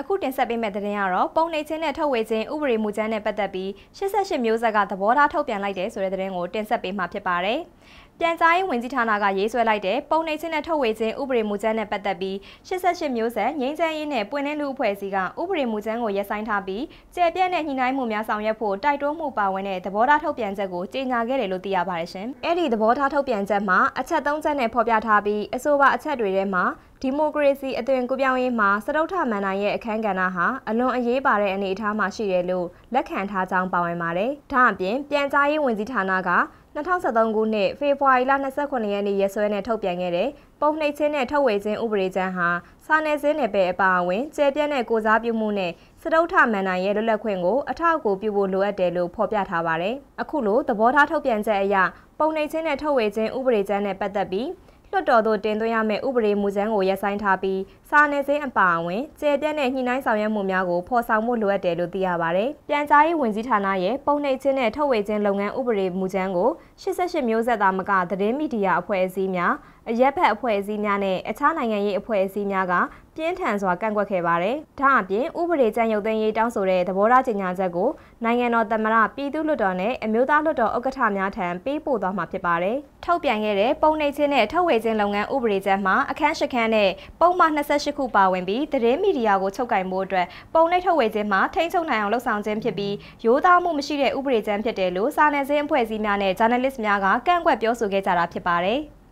အခုတင်ဆက်ပေးမယ့်သတင်းကတော့ပုံနေချင်းနဲ့ထုတ်ဝေခြင်းဥပဒေမူကြမ်းနဲ့ပတ်သက်ပြီး88မျိုးဆက်ကသဘောထားထုတ်ပြန်လိုက်တယ်ဆိုတဲ့သတင်းကိုတင်ဆက်ပေးမှာဖြစ်ပါတယ်။ပြန်ကြားရေးဝန်ကြီးဌာနကရေးဆွဲလိုက်တဲ့ပုံနေချင်းနဲ့ထုတ်ဝေခြင်းဥပဒေမူကြမ်းနဲ့ပတ်သက်ပြီး88မျိုးဆက်ငြိမ်းချမ်းရေးနဲ့ပွင့်လင်းလူအဖွဲ့အစည်းကဥပဒေမူကြမ်းကိုရပ်ဆိုင်းထားပြီးကျေပြန့်တဲ့ညှိနှိုင်းမှုများဆောင်ရွက်ဖို့တိုက်တွန်းမှုပါဝင်တဲ့သဘောထားထုတ်ပြန်ချက်ကိုကြေညာခဲ့တယ်လို့သိရပါတယ်ရှင်။အဲ့ဒီသဘောထားထုတ်ပြန်ချက်မှာအချက်၃ချက်နဲ့ဖော်ပြထားပြီးအဆိုပါအချက်တွေထဲမှာ ဒီမိုကရေစီအသွင်ကူးပြောင်းရေးမှာစတုထမန္တန်ရဲ့အခမ်းကဏ္ဍဟာအလွန်အရေးပါတဲ့အနေအထားမှာရှိတယ်လို့လက်ခံထားကြောင်းပါဝင်ပါတယ်။ဒါအပြင်ပြန်ကြားရေးဝန်ကြီးဌာနက2023ခုနှစ်ဖေဖော်ဝါရီလ29ရက်နေ့ရက်စွဲနဲ့ထုတ်ပြန်ခဲ့တဲ့ပုံနှိပ်ခြင်းနဲ့ထုတ်ဝေခြင်းဥပဒေကြမ်းဟာစာနယ်ဇင်းနယ်ပယ်အပါအဝင်ကျေပြန့်တဲ့ကိုစားပြုမှုနဲ့စတုထမန္တန်ရဲ့လွတ်လပ်ခွင့်ကိုအထောက်အကူပြုဖို့လိုအပ်တယ်လို့ဖော်ပြထားပါတယ်။အခုလိုသဘောထားထုတ်ပြန်ချက်အရပုံနှိပ်ခြင်းနဲ့ထုတ်ဝေခြင်းဥပဒေကြမ်းနဲ့ပတ်သက်ပြီး လွှတ်တော်သို့တင်သွင်းရမယ့်ဥပဒေမူကြမ်းကိုရပ်ဆိုင်းထားပြီးစာနယ်ဇင်းအပါအဝင်ကျေပြန့်တဲ့ညှိနှိုင်းဆောင်ရွက်မှုများကိုဖော်ဆောင်မှုလိုအပ်တယ်လို့သိရပါတယ်။ပြန်ကြားရေးဝန်ကြီးဌာနရဲ့ပုံနှိပ်ခြင်းနဲ့ထုတ်ဝေခြင်းလုပ်ငန်းဥပဒေမူကြမ်းကို88မျိုးဆက်သားမကသတင်းမီဒီယာအဖွဲ့အစည်းများ အရက်ဖက်အဖွဲ့အစည်းများနဲ့အခြားနိုင်ငံရေးအဖွဲ့အစည်းများကပြင်းထန်စွာကန့်ကွက်ခဲ့ပါတယ်။ဒါအပြင်ဥပဒေကြမ်းရုပ်သိမ်းရေးတောင်းဆိုတဲ့သဘောထားကြေညာချက်ကိုနိုင်ငံတော်သမ္မတပြည်သူ့လွှတ်တော်နဲ့အမျိုးသားလွှတ်တော်ဥက္ကဋ္ဌများထံပေးပို့သွားမှာဖြစ်ပါတယ်။ထုတ်ပြန်ခဲ့တဲ့ပုံနှိပ်ခြင်းနဲ့ထုတ်ဝေခြင်းလုပ်ငန်းဥပဒေကြမ်းမှာအခန်း၈ခန်းနဲ့ပုံမှန်28ခုပါဝင်ပြီးသတင်းမီဒီယာကိုချုပ်ကင်ဖို့အတွက်ပုံနှိပ်ထုတ်ဝေခြင်းမှာထိန်းချုပ်နိုင်အောင်လှုံ့ဆော်ခြင်းဖြစ်ပြီးရိုးသားမှုမရှိတဲ့ဥပဒေကြမ်းဖြစ်တယ်လို့စာနယ်ဇင်းအဖွဲ့အစည်းများနဲ့ဂျာနယ်လစ်များကကန့်ကွက်ပြောဆိုခဲ့ကြတာဖြစ်ပါတယ်။